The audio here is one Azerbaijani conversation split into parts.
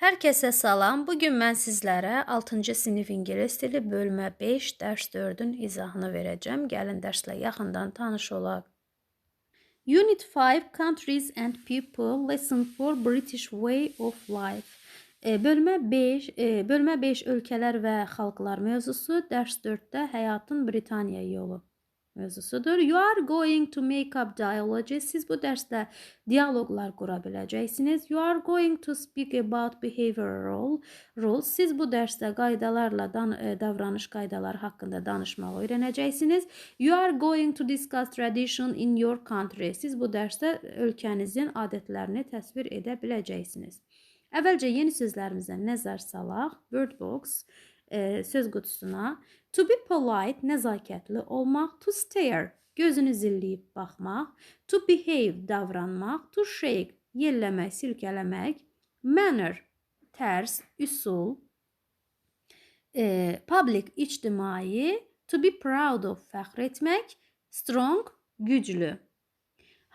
Hər kəsə salam. Bu gün mən sizlərə 6-cı sinif ingilis dili bölmə 5 dərs 4-ün izahını verəcəm. Gəlin dərslə yaxından tanış olaq. Unit 5 Countries and People Lesson 4 British Way of Life. E, bölmə 5 e, bölmə 5 ölkələr və xalqlar mövzusu, dərs 4-də həyatın Britaniya yolu mövzusudur. You are going to make up dialogy. Siz bu dərsdə dialoqlar qura biləcəksiniz. You are going to speak about behavioral rules. Siz bu dərsdə qaydalarla dan e, davranış qaydaları haqqında danışmağı öyrənəcəksiniz. You are going to discuss tradition in your country. Siz bu dərsdə ölkənizin adətlərini təsvir edə biləcəksiniz. Əvvəlcə yeni sözlərimizə nəzər salaq. Word box e, söz qutusuna To be polite nəzakətli olmaq, to stare gözünü zilləyib baxmaq, to behave davranmaq, to shake yelləmək, silkələmək, manner tərs, üsul, e, public ictimai, to be proud of fəxr etmək, strong güclü.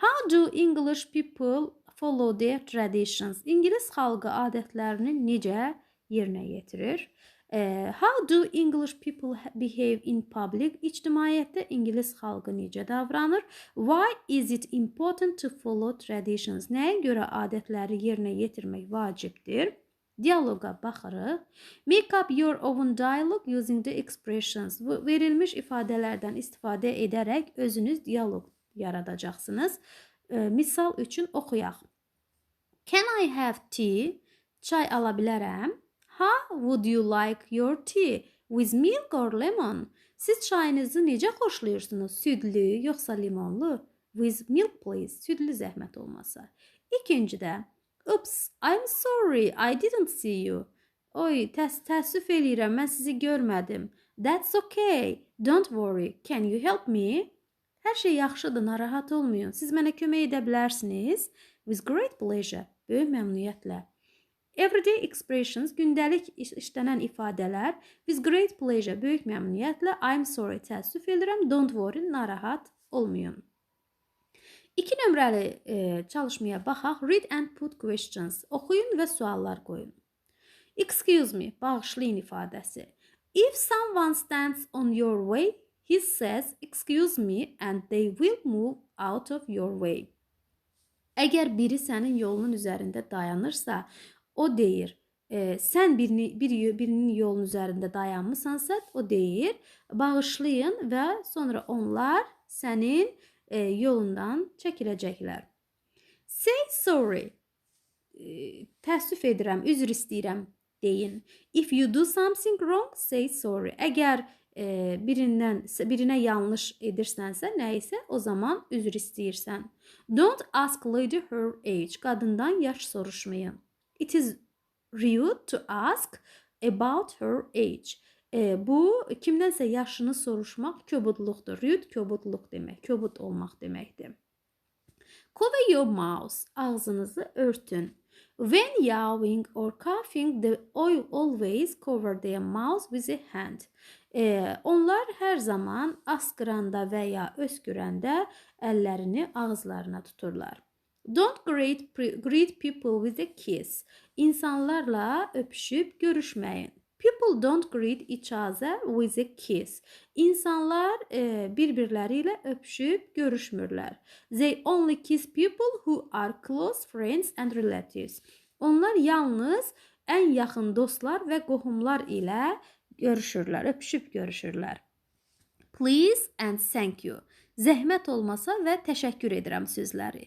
How do English people follow their traditions? İngilis xalqı adətlərini necə yerinə yetirir? How do English people behave in public? İctimaiyyətdə İngilis xalqı necə davranır? Why is it important to follow traditions? Nəyə görə adətləri yerinə yetirmək vacibdir? Dialoqa baxırıq. Make up your own dialogue using the expressions. Bu verilmiş ifadələrdən istifadə edərək özünüz dialoq yaradacaqsınız. Misal üçün oxuyaq. Can I have tea? Çay ala bilərəm? How would you like your tea? With milk or lemon? Siz çayınızı necə xoşlayırsınız? Südlü yoxsa limonlu? With milk please. Südlü zəhmət olmasa. İkincidə, Oops, I'm sorry, I didn't see you. Oy, təs təəssüf eləyirəm, mən sizi görmədim. That's okay. Don't worry. Can you help me? Hər şey yaxşıdır, narahat olmayın. Siz mənə kömək edə bilərsiniz? With great pleasure. Böyük məmnuniyyətlə. Everyday expressions gündəlik işlənən ifadələr. With great pleasure, böyük məmnuniyyətlə. I'm sorry, təəssüf edirəm. Don't worry, narahat olmayın. 2 nömrəli e, çalışmaya baxaq. Read and put questions. Oxuyun və suallar qoyun. Excuse me, bağışlayın ifadəsi. If someone stands on your way, he says, "Excuse me," and they will move out of your way. Əgər biri sənin yolunun üzərində dayanırsa, O deyir, e, sən birini, bir, birinin yolun üzərində dayanmısansa, o deyir, bağışlayın və sonra onlar sənin e, yolundan çəkiləcəklər. Say sorry. E, təəssüf edirəm, üzr istəyirəm deyin. If you do something wrong, say sorry. Əgər e, birindən birinə yanlış edirsənsə, nə isə o zaman üzr istəyirsən. Don't ask lady her age. Qadından yaş soruşmayın. It is rude to ask about her age. E, bu kimdənsə yaşını soruşmaq kobudluqdur. Rude kobudluq demək, kobud olmaq deməkdir. Cover your mouth. Ağzınızı örtün. When yawning or coughing, they always cover their mouth with a hand. E, onlar hər zaman asqıranda və ya öskürəndə əllərini ağızlarına tuturlar. Don't greet, greet people with a kiss. İnsanlarla öpüşüp görüşməyin. People don't greet each other with a kiss. İnsanlar e, bir-birləri ilə öpüşüb görüşmürlər. They only kiss people who are close friends and relatives. Onlar yalnız ən yaxın dostlar və qohumlar ilə görüşürlər, öpüşüb görüşürlər. Please and thank you. Zəhmət olmasa və təşəkkür edirəm sözləri.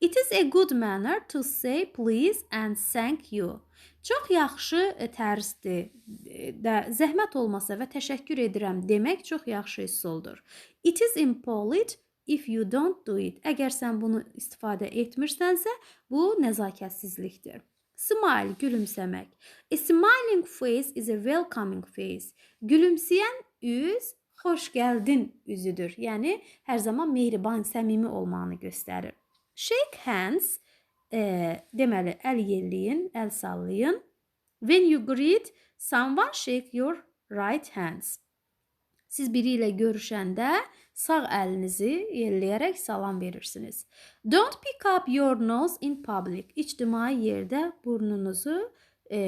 It is a good manner to say please and thank you. Çox yaxşı e, tərzdir. E, də zəhmət olmasa və təşəkkür edirəm demək çox yaxşı üsuldur. It is impolite if you don't do it. Əgər sən bunu istifadə etmirsənsə, bu nəzakətsizlikdir. Smile gülümsəmək. A smiling face is a welcoming face. Gülümsəyən üz xoş gəldin üzüdür. Yəni hər zaman mehriban, səmimi olmağını göstərir. Shake hands e, deməli əl yelləyin, əl sallayın. When you greet someone shake your right hands. Siz biri ilə görüşəndə sağ əlinizi yelləyərək salam verirsiniz. Don't pick up your nose in public. İctimai yerdə burnunuzu e,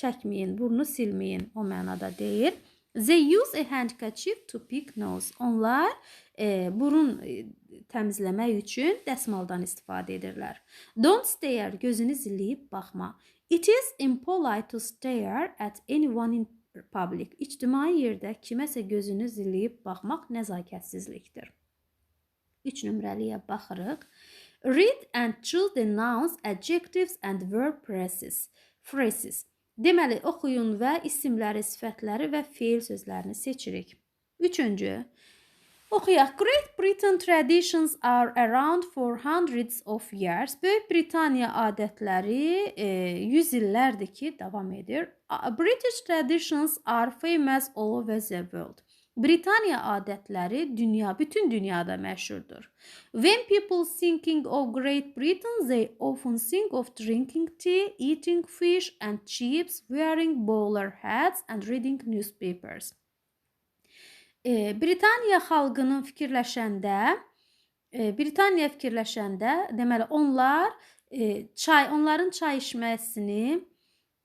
çəkməyin, burnu silməyin o mənada deyir. They use a handkerchief to pick nose. Onlar e, burun e, təmizləmək üçün dəsmaldan istifadə edirlər. Don't stare, gözünü zilləyib baxma. It is impolite to stare at anyone in public. İctimai yerdə kiməsə gözünü zilləyib baxmaq nəzakətsizlikdir. 3 nömrəliyə baxırıq. Read and choose the nouns, adjectives and verb phrases. Phrases. Deməli, oxuyun və isimləri, sifətləri və feil sözlərini seçirik. Üçüncü. Oxuyaq. Great Britain traditions are around for hundreds of years. Böyük Britaniya adətləri e, 100 illərdir ki, davam edir. British traditions are famous all over the world. Britaniya adətləri dünya, bütün dünyada məşhurdur. When people thinking of Great Britain, they often think of drinking tea, eating fish and chips, wearing bowler hats and reading newspapers. E, Britaniya xalqının fikirləşəndə, e, Britaniya fikirləşəndə, deməli onlar e, çay, onların çay içməsini,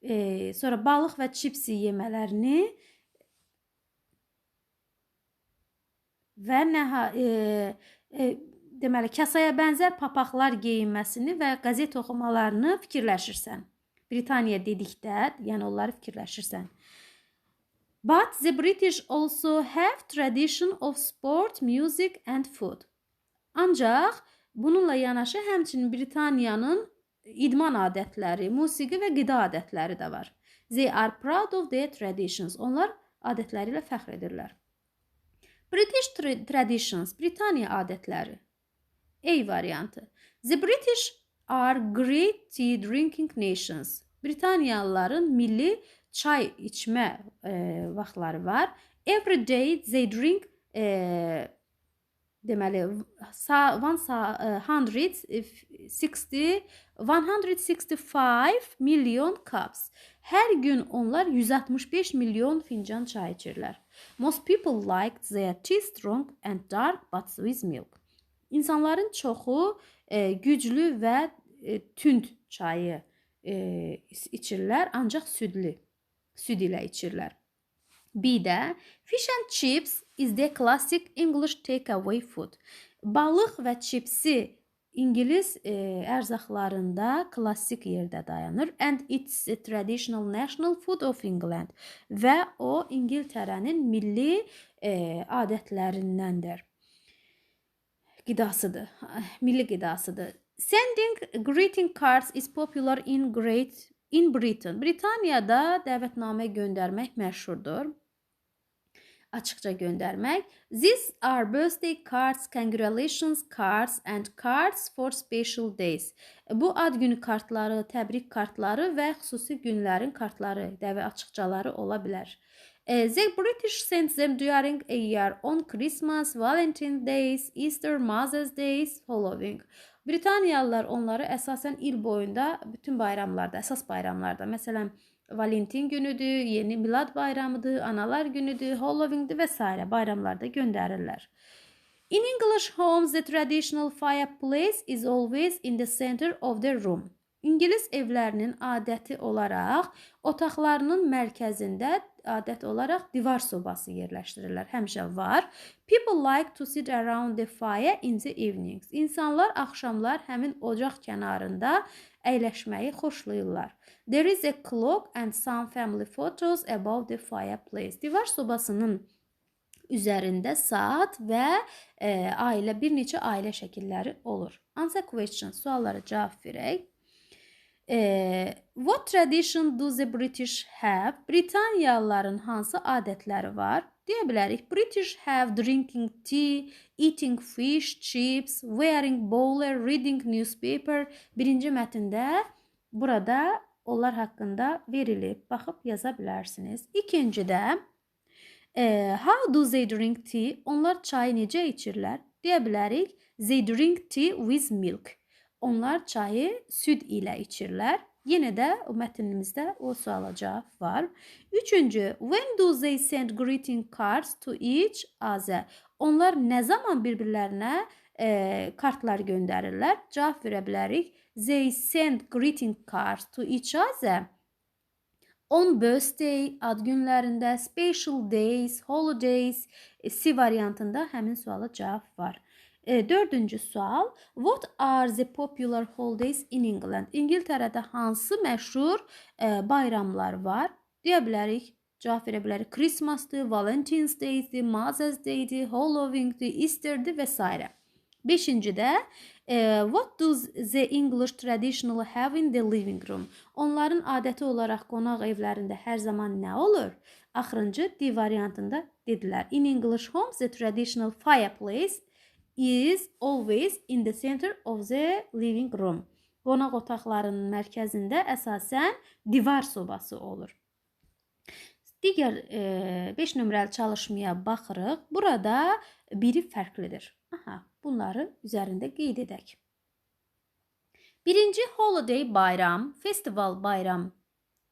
e, sonra balıq və çipsi yemələrini və nəha e, e, deməli kasaya bənzər papaqlar geyinməsini və qəzet oxumalarını fikirləşirsən. Britaniya dedikdə, yəni onları fikirləşirsən. But the British also have tradition of sport, music and food. Ancaq bununla yanaşı həmçinin Britaniyanın idman adətləri, musiqi və qida adətləri də var. They are proud of their traditions. Onlar adətləri ilə fəxr edirlər. British tra traditions, Britaniya adətləri. A variantı. The British are great tea drinking nations. Britaniyalıların milli çay içmə e, vaxtları var. Every day they drink e, deməli 160 165 milyon cups. Hər gün onlar 165 milyon fincan çay içirlər. Most people like their tea strong and dark but with milk. İnsanların çoxu e, güclü və e, tünd çayı e, içirlər, ancaq südlü, süd ilə içirlər. B-də fish and chips is the classic English takeaway food. Balıq və çipsi İngilis e, ərzaqlarında klassik yerdə dayanır and it's a traditional national food of England və o İngiltərənin milli e, adətlərindəndir. Qidasıdır. Milli qidasıdır. Sending greeting cards is popular in Great in Britain. Britaniyada dəvətnamə göndərmək məşhurdur açıqca göndərmək. These are birthday cards, congratulations cards and cards for special days. Bu ad günü kartları, təbrik kartları və xüsusi günlərin kartları, dəvə açıqcaları ola bilər. The British sent them during a year on Christmas, Valentine's Days, Easter, Mother's Days, Halloween. Britaniyalılar onları əsasən il boyunda bütün bayramlarda, əsas bayramlarda, məsələn, Valentin günüdür, yeni milad bayramıdır, analar günüdür, Halloween'dir və s. bayramlarda göndərirlər. In English homes, the traditional fireplace is always in the center of the room. İngilis evlərinin adəti olaraq otaqlarının mərkəzində adət olaraq divar sobası yerləşdirirlər. Həmişə var. People like to sit around the fire in the evenings. İnsanlar axşamlar həmin ocaq kənarında əyləşməyi xoşlayırlar. There is a clock and some family photos above the fireplace. Divar sobasının üzərində saat və e, ailə bir neçə ailə şəkilləri olur. Answer question suallara cavab verək. E, what tradition do the British have? Britaniyalıların hansı adətləri var? Deyə bilərik. British have drinking tea, eating fish, chips, wearing bowler, reading newspaper. Birinci mətndə burada onlar haqqında verilib, baxıb yaza bilərsiniz. İkincidə e, how do they drink tea? Onlar çayı necə içirlər? Deyə bilərik. They drink tea with milk. Onlar çayı süd ilə içirlər. Yenə də o mətnimizdə o suala cavab var. Üçüncü, when do they send greeting cards to each other? Onlar nə zaman bir-birlərinə e, kartlar göndərirlər? Cavab verə bilərik. they send greeting cards to each other. On birthday, ad günlərində, special days, holidays, e, C variantında həmin suala cavab var. E, dördüncü sual. What are the popular holidays in England? İngiltərədə hansı məşhur e, bayramlar var? Deyə bilərik. Cavab verə bilərik. Christmasdır, Valentine's Day'dir, Mother's Day'dir, Halloween'dir, Easter'dir və s. Beşincidə e, what does the English traditional have in the living room? Onların adəti olaraq qonaq evlərində hər zaman nə olur? Axırıncı D variantında dedilər. In English homes the traditional fireplace is always in the center of the living room. Qonaq otaqlarının mərkəzində əsasən divar sobası olur. Digər 5 e, nömrəli çalışmaya baxırıq. Burada biri fərqlidir. Aha, bunları üzərində qeyd edək. Birinci holiday bayram, festival bayram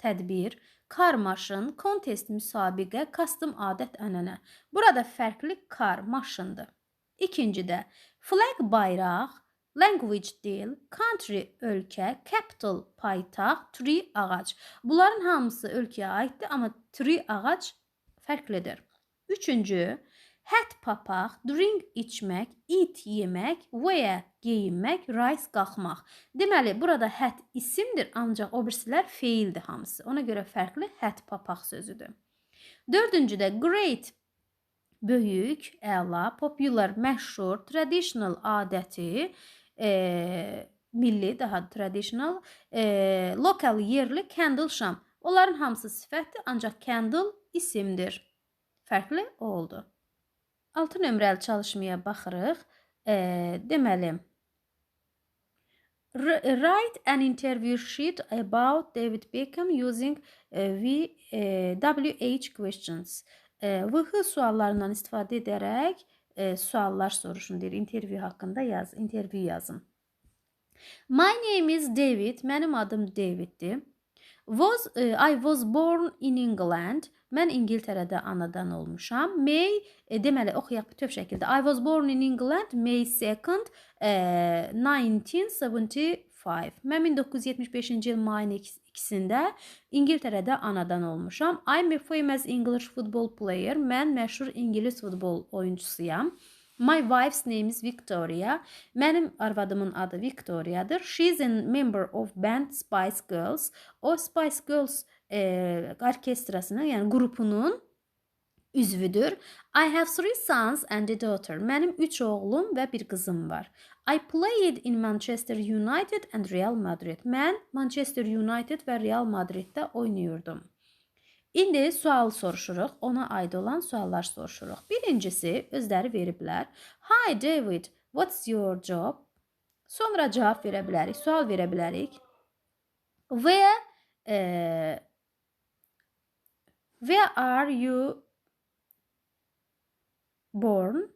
tədbir, kar maşın, kontest müsabiqə, kostüm adət ənənə. Burada fərqli kar maşındır. İkincidə flag bayraq, language dil, country ölkə, capital paytaxt, tree ağac. Bunların hamısı ölkəyə aiddir, amma tree ağac fərqlidir. Üçüncü, hat papaq, drink içmək, eat yemək, wear geyinmək, rise qalxmaq. Deməli, burada hat isimdir, ancaq o birisilər feildir hamısı. Ona görə fərqli hat papaq sözüdür. Dördüncüdə great böyük, əla, popular, məşhur, traditional adəti, e, milli, daha traditional, e, lokal, yerli, candle, şam. Onların hamısı sifətdir, ancaq candle isimdir. Fərqli oldu. 6 nömrəli çalışmaya baxırıq. E, deməli, Write an interview sheet about David Beckham using VH questions. VH suallarından istifadə edərək e, suallar soruşun deyir. İntervyu haqqında yaz, intervyu yazın. My name is David. Mənim adım Daviddir. Was uh, I was born in England. Mən İngiltərədə anadan olmuşam. May e, deməli oxuyaq bütöv şəkildə. I was born in England May 2nd e, 1975. Mən 1975-ci il mayın 2-sində İngiltərədə anadan olmuşam. I'm a famous English football player. Mən məşhur İngilis futbol oyunçusuyam. My wife's name is Victoria. Mənim arvadımın adı Victoria'dır. She's a member of band Spice Girls. O Spice Girls e, orkestrasının, yəni qrupunun üzvüdür. I have three sons and a daughter. Mənim 3 oğlum və bir qızım var. I played in Manchester United and Real Madrid. Mən Manchester United və Real Madriddə oynayırdım. İndi sual soruşuruq, ona aid olan suallar soruşuruq. Birincisi özləri veriblər. Hi David, what's your job? Sonra cavab verə bilərik, sual verə bilərik. Where e, Where are you born?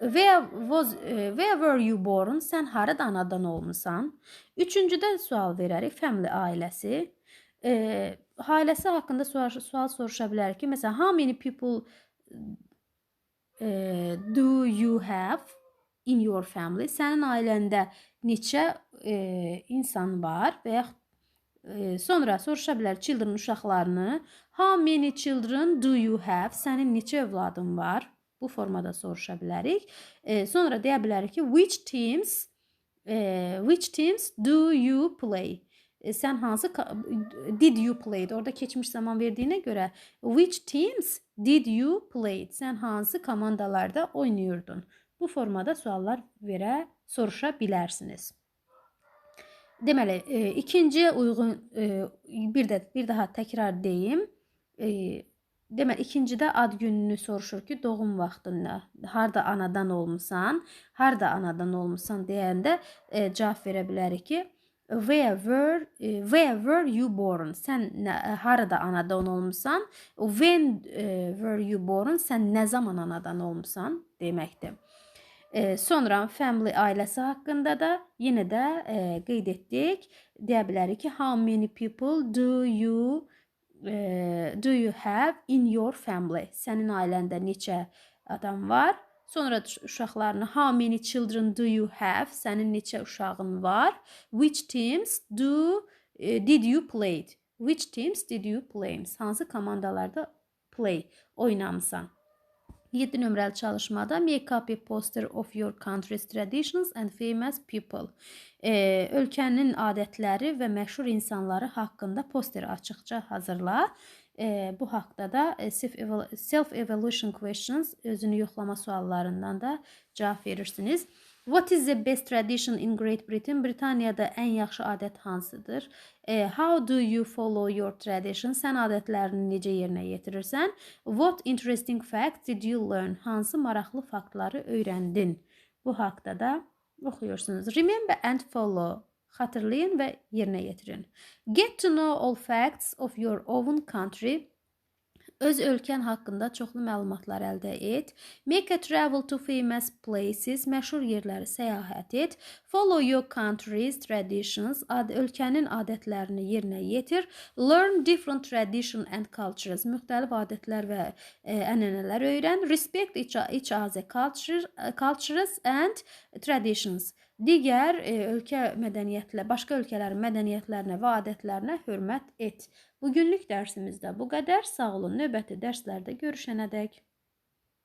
Where was where were you born? Sən harada anadan olmusan? Üçüncüdə sual verərik. Family ailəsi. E, ailəsi haqqında sual, sual soruşa bilər ki, məsələn, how many people e, do you have in your family? Sənin ailəndə neçə e, insan var və yaxud e, sonra soruşa bilər children uşaqlarını. How many children do you have? Sənin neçə övladın var? Bu formada soruşa bilərik. E, sonra deyə bilərik ki, which teams e, which teams do you play? E, sen hansı did you played orada keçmiş zaman verdiğine göre which teams did you played sen hansı komandalarda oynuyordun bu formada suallar verə soruşa bilərsiniz. Deməli, e, ikinci uyğun e, bir də bir daha təkrar deyim. E, deməli, ikincidə ad gününü soruşur ki, doğum vaxtında harda anadan olmusan, harda anadan olmusan deyəndə e, verə bilərik ki, Where were e, where were you born? Sən nə, harada anadan olmusan? When e, were you born? Sən nə zaman anadan olmusan deməkdir. E, sonra family ailəsi haqqında da yenə də e, qeyd etdik. Deyə bilərik ki, how many people do you e, do you have in your family? Sənin ailəndə neçə adam var? Sonra uşaqlarını how many children do you have? Sənin neçə uşağın var? Which teams do did you play? Which teams did you play? Hansı komandalarda play oynamısan? 7 nömrəli çalışmada make up a poster of your country's traditions and famous people. E, ölkənin adətləri və məşhur insanları haqqında posteri açıqca hazırla. E, bu haqqda da e, self- self-evaluation questions, özünü yoxlama suallarından da cavab verirsiniz. What is the best tradition in Great Britain? Britaniyada ən yaxşı adət hansıdır? E, how do you follow your tradition? Sən adətlərini necə yerinə yetirirsən? What interesting facts did you learn? Hansı maraqlı faktları öyrəndin? Bu haqqda da oxuyursunuz. Remember and follow. Xatırlayın və yerinə yetirin. Get to know all facts of your own country. Öz ölkən haqqında çoxlu məlumatlar əldə et. Make a travel to famous places. Məşhur yerləri səyahət et. Follow your country's traditions. Ad ölkənin adətlərini yerinə yetir. Learn different tradition and cultures. Müxtəlif adətlər və e, ənənələr öyrən. Respect each, each other culture, cultures and traditions. Digər e, ölkə mədəniyyətlə, başqa ölkələrin mədəniyyətlərinə və adətlərinə hörmət et. Bugünlük dərsimizdə bu qədər. Sağ olun. Növbəti dərslərdə görüşənədək.